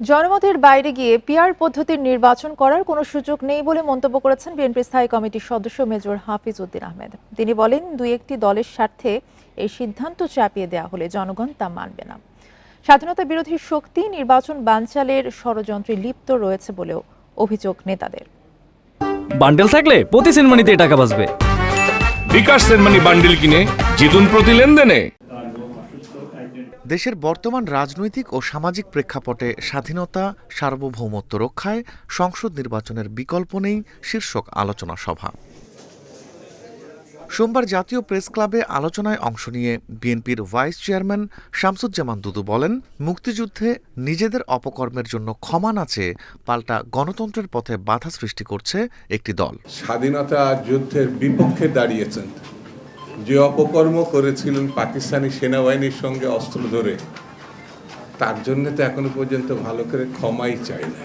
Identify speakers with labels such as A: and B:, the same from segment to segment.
A: জনমতের বাইরে গিয়ে পিআর পদ্ধতির নির্বাচন করার কোনো সুযোগ নেই বলে মন্তব্য করেছেন বিএনপি স্থায়ী কমিটির সদস্য মেজর হাফিজ উদ্দিন আহমেদ। তিনি বলেন দুই একটি দলের স্বার্থে এই সিদ্ধান্ত চাপিয়ে দেওয়া হলে জনগণ তা মানবে না। স্বাধীনতা বিরোধী শক্তি নির্বাচন বানচালের ষড়যন্ত্রে লিপ্ত রয়েছে বলেও অভিযোগ নেতাদের।
B: বান্ডেল থাকলে প্রতি সিনেমানিতে টাকা বাঁচবে।
C: বিকাশ সেনমানি বান্ডিল কিনে জিতুন প্রতি লেনদেনে।
D: দেশের বর্তমান রাজনৈতিক ও সামাজিক প্রেক্ষাপটে স্বাধীনতা, সার্বভৌমত্ব রক্ষায় সংসদ নির্বাচনের বিকল্প নেই শীর্ষক আলোচনা সভা। সোমবার জাতীয় প্রেস ক্লাবে আলোচনায় অংশ নিয়ে বিএনপির ভাইস চেয়ারম্যান শামসুজ্জামান দুদু বলেন, মুক্তিযুদ্ধে নিজেদের অপকর্মের জন্য ক্ষমা না চেয়ে পাল্টা গণতন্ত্রের পথে বাধা সৃষ্টি করছে একটি দল।
E: স্বাধীনতা যুদ্ধের বিপক্ষে দাঁড়িয়েছেন। যে অপকর্ম করেছিলেন পাকিস্তানি সেনাবাহিনীর সঙ্গে অস্ত্র ধরে তার জন্য তো এখনও পর্যন্ত ভালো করে ক্ষমাই চাই না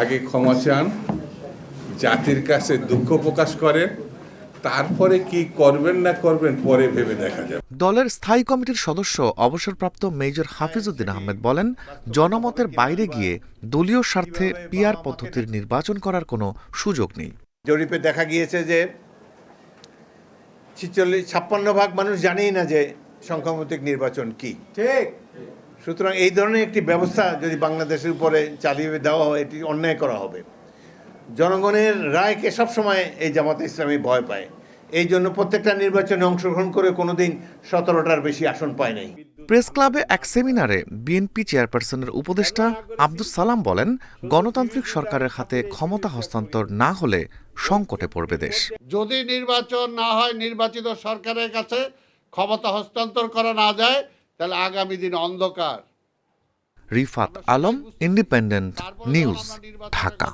E: আগে ক্ষমা চান জাতির কাছে দুঃখ প্রকাশ করেন তারপরে কি করবেন না করবেন পরে ভেবে দেখা যাবে।
D: দলের স্থায়ী কমিটির সদস্য অবসরপ্রাপ্ত মেজর হাফিজউদ্দিন আহমেদ বলেন জনমতের বাইরে গিয়ে দলীয় স্বার্থে পিআর পদ্ধতির নির্বাচন করার কোনো সুযোগ নেই।
F: জরিপে দেখা গিয়েছে যে ছিচল্লিশ ছাপ্পান্ন ভাগ মানুষ জানেই না যে সংখ্যামতিক নির্বাচন কি। ঠিক। সুতরাং এই ধরনের একটি ব্যবস্থা যদি বাংলাদেশের উপরে চালিয়ে দেওয়া হয় এটি অন্যায় করা হবে। জনগণের রায়কে সবসময় এই জামাতে ইসলামী ভয় পায়। এই জন্য প্রত্যেকটা নির্বাচনে অংশগ্রহণ করে কোনোদিন সতেরোটার বেশি আসন পায় নাই।
D: প্রেস ক্লাবে এক সেমিনারে বিএনপি চেয়ারপারসনের উপদেষ্টা আব্দুস সালাম বলেন গণতান্ত্রিক সরকারের হাতে ক্ষমতা হস্তান্তর না হলে সংকটে পড়বে দেশ।
G: যদি নির্বাচন না হয় নির্বাচিত সরকারের কাছে ক্ষমতা হস্তান্তর করা না যায় তাহলে আগামী দিন অন্ধকার।
D: Rifat Alam independent news Dhaka.